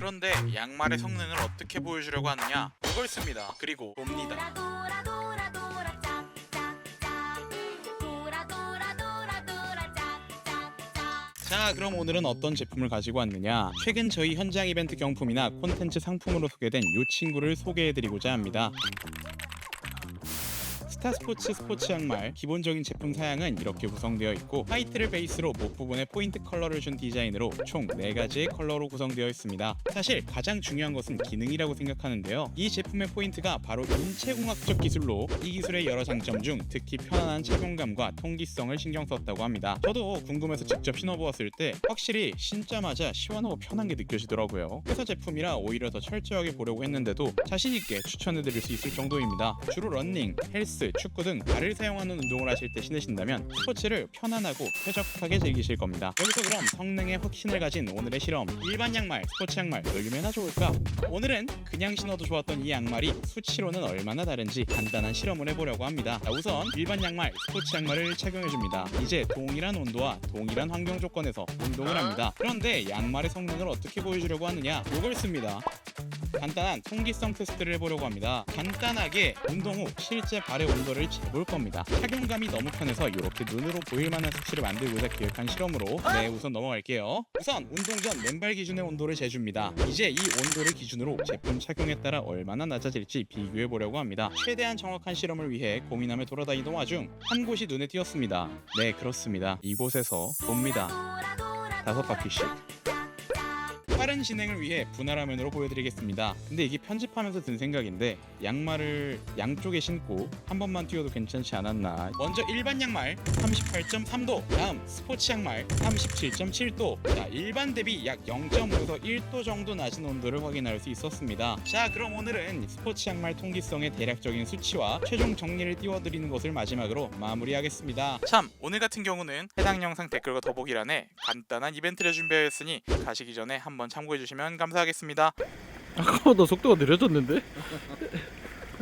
그런데 양말의 성능을 어떻게 보여주려고 하느냐? 이걸 씁니다. 그리고 봅니다. 자 그럼 오늘은 어떤 제품을 가지고 왔느냐 최근 저희 현장 이벤트 경품이나 콘텐츠 상품으로 소개된 이 친구를 소개해드리고자 합니다 스타 스포츠 스포츠 양말 기본적인 제품 사양은 이렇게 구성되어 있고 화이트를 베이스로 목 부분에 포인트 컬러를 준 디자인으로 총 4가지의 컬러로 구성되어 있습니다. 사실 가장 중요한 것은 기능이라고 생각하는데요. 이 제품의 포인트가 바로 인체공학적 기술로 이 기술의 여러 장점 중 특히 편안한 착용감과 통기성을 신경 썼다고 합니다. 저도 궁금해서 직접 신어보았을 때 확실히 신자마자 시원하고 편한 게 느껴지더라고요. 회사 제품이라 오히려 더 철저하게 보려고 했는데도 자신있게 추천해드릴 수 있을 정도입니다. 주로 런닝, 헬스, 축구 등 발을 사용하는 운동을 하실 때 신으신다면 스포츠를 편안하고 쾌적하게 즐기실 겁니다. 여기서 그럼 성능에 확신을 가진 오늘의 실험. 일반 양말, 스포츠 양말 얼마나 좋을까? 오늘은 그냥 신어도 좋았던 이 양말이 수치로는 얼마나 다른지 간단한 실험을 해보려고 합니다. 자, 우선 일반 양말, 스포츠 양말을 착용해줍니다. 이제 동일한 온도와 동일한 환경 조건에서 운동을 합니다. 그런데 양말의 성능을 어떻게 보여주려고 하느냐? 이걸 씁니다. 간단한 통기성 테스트를 해보려고 합니다. 간단하게 운동 후 실제 발의 온도를 재볼 겁니다. 착용감이 너무 편해서 이렇게 눈으로 보일 만한 수치를 만들고자 기획한 실험으로 네 우선 넘어갈게요. 우선 운동 전 맨발 기준의 온도를 재줍니다. 이제 이 온도를 기준으로 제품 착용에 따라 얼마나 낮아질지 비교해 보려고 합니다. 최대한 정확한 실험을 위해 고민하며 돌아다니던 와중 한 곳이 눈에 띄었습니다. 네 그렇습니다. 이곳에서 봅니다. 다섯 바퀴씩. 빠른 진행을 위해 분할 화면으로 보여드리겠습니다. 근데 이게 편집하면서 든 생각인데 양말을 양쪽에 신고 한 번만 뛰어도 괜찮지 않았나. 먼저 일반 양말 38.3도, 다음 스포츠 양말 37.7도. 자 일반 대비 약 0.5에서 1도 정도 낮은 온도를 확인할 수 있었습니다. 자 그럼 오늘은 스포츠 양말 통기성의 대략적인 수치와 최종 정리를 띄워드리는 것을 마지막으로 마무리하겠습니다. 참 오늘 같은 경우는 해당 영상 댓글과 더보기란에 간단한 이벤트를 준비하였으니 가시기 전에 한번 참고해 주시면 감사하겠습니다. 아까보다 속도가 느려졌는데?